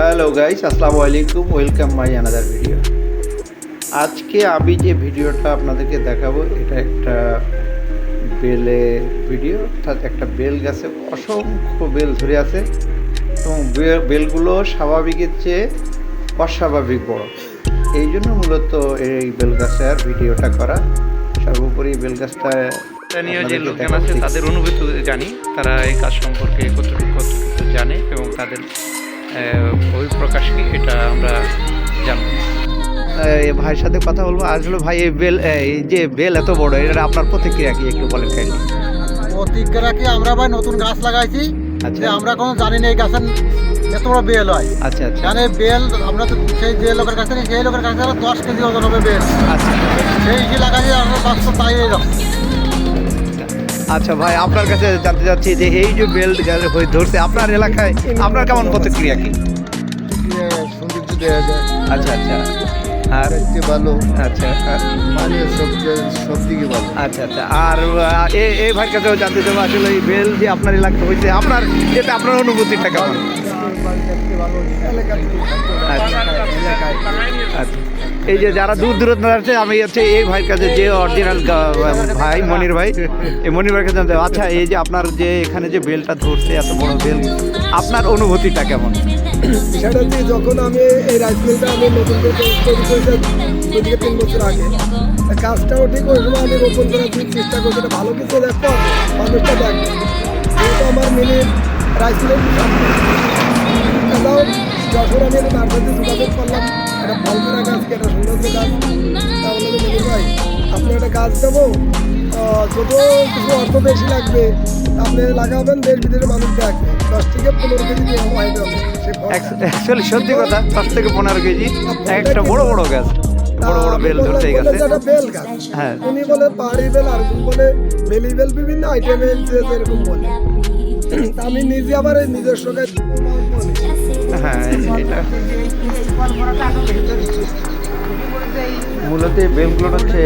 Hello guys আসসালামু আলাইকুম welcome my another video আজকে আমি যে ভিডিওটা আপনাদেরকে দেখাবো এটা একটা বেলে ভিডিও অর্থাৎ একটা বেল গাছে অসংখ্য বেল ধরে আছে। এবং বেলগুলো স্বাভাবিকের চেয়ে অস্বাভাবিক বড়। এই জন্য মূলত এই বেল গাছের ভিডিওটা করা। সর্বোপরি বেল গাছটা স্থানীয় যে লোকজন আছে তাদের অনুভূতি জানি। তারা এই কাজ সম্পর্কে কতটুকু কতটুকু জানে এবং তাদের আহ, অভিপ্রকাশকে এটা আমরা জানব। এই ভাইয়ের সাথে কথা বলব। আসলে ভাই এই বেল এই যে বেল এত বড় এটা আপনার প্রতিক্রিয়া কি একটু বলেন কাইন্ডলি প্রতিক্রিয়া কি আমরা ভাই নতুন গাছ লাগাইছি আচ্ছা। আমরা কোনো জানি না এই গাছের এত বড় বেল হয়। আচ্ছা আচ্ছা। মানে বেল আমরা তো সেই যে লোকের কাছে নিই, সেই লোকের কাছে আমরা দশ কেজি ওজন হবে বেল। আচ্ছা। সেই যে লাগাইছি আমরা বাস্তব তাই এরকম। আচ্ছা ভাই, আপনার কাছে জানতে চাচ্ছি যে এই যে বেল্ট হয়ে ধরছে, আপনার এলাকায় আপনার কেমন প্রতিক্রিয়া কি? সৌন্দর্য দেওয়া যায় আচ্ছা আচ্ছা। আর? দেখতে ভালো আচ্ছা মানে সব সব ভালো আচ্ছা আচ্ছা। আর এই ভাইয়ের কাছেও জানতে চাবো, আসলে এই বেল যে আপনার এলাকা হয়েছে, আপনার এটা আপনার অনুভূতিটা কেমন? আচ্ছা। আচ্ছা। এই যে যারা দূর দূরান্ত আছে আমি হচ্ছে এই ভাইয়ের কাছে যে অরিজিনাল ভাই, মনির ভাই, এই মনির ভাইয়ের কাছে জানতে আচ্ছা এই যে আপনার যে এখানে যে বেলটা ধরছে, এত বড় বেল, আপনার অনুভূতিটা কেমন? বিষয়টা হচ্ছে যখন আমি এই রাইস মিলটা আমি নতুন করে তৈরি করেছি তিন বছর আগে। কাজটাও ঠিক ওই সময় আমি রোপণ করার চেষ্টা করছি, এটা ভালো কিছু দেখো মানুষটা দেখবে যেহেতু আমার মিলে রাইস মিলের যখন আমি এটা একটা ফল করা গাছ কি একটা সুন্দর গাছ। তাহলে তো মনে ভাই আপনি একটা গাছ দেবো। যদিও কিছু অর্থ বেশি লাগবে আপনি লাগাবেন দেশ বিদেশের মানুষ দেখবে। দশ থেকে পনেরো কেজি হয় হবে অ্যাকচুয়ালি সত্যি কথা দশ থেকে পনেরো কেজি একটা বড় বড় গাছ বড় বড় বেল এই বলে এটা বেল গাছ। হ্যাঁ। উনি বলে পাহাড়ি বেল আর বলে বেলি বেল বিভিন্ন আইটেমের যে যেরকম বলে। আমি নিজে আবার নিজস্ব গাছ বলি। মূলত এই বেলগুলো হচ্ছে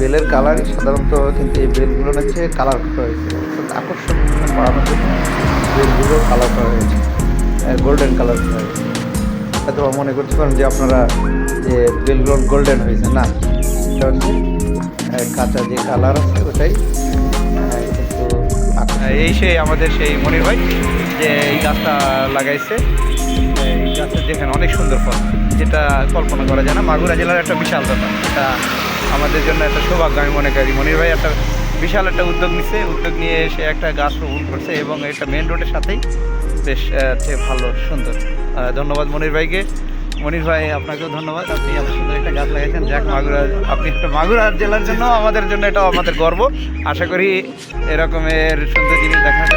বেলের কালারই সাধারণত কিন্তু এই বেলগুলো হচ্ছে কালার করা হয়েছে। আকর্ষণ বাড়ানোর জন্য বেলগুলো কালার করা হয়েছে। গোল্ডেন কালার করা হয়েছে। হয়তো মনে করতে পারেন যে আপনারা, যে বেলগুলো গোল্ডেন হয়েছে, না? কাঁচা যে কালার আছে, ওটাই। এই সেই আমাদের সেই মনির ভাই যে এই গাছটা লাগাইছে। এই গাছের দেখেন, অনেক সুন্দর ফল। যেটা কল্পনা করা যায় না। মাগুরা জেলার একটা বিশাল ব্যাপার। এটা আমাদের জন্য একটা সৌভাগ্য আমি মনে করি। মনির ভাই একটা বিশাল একটা উদ্যোগ নিছে। উদ্যোগ নিয়ে সে একটা গাছ রোপণ করছে এবং এটা মেন রোডের সাথেই বেশ ভালো, সুন্দর। ধন্যবাদ মনির ভাইকে। মনির ভাই, আপনাকেও ধন্যবাদ। আপনি এত সুন্দর একটা গাছ লাগাইছেন। যাক মাগুরা আপনি একটা মাগুরা জেলার জন্য আমাদের জন্য এটা আমাদের গর্ব। আশা করি এরকমের সুন্দর জিনিস দেখার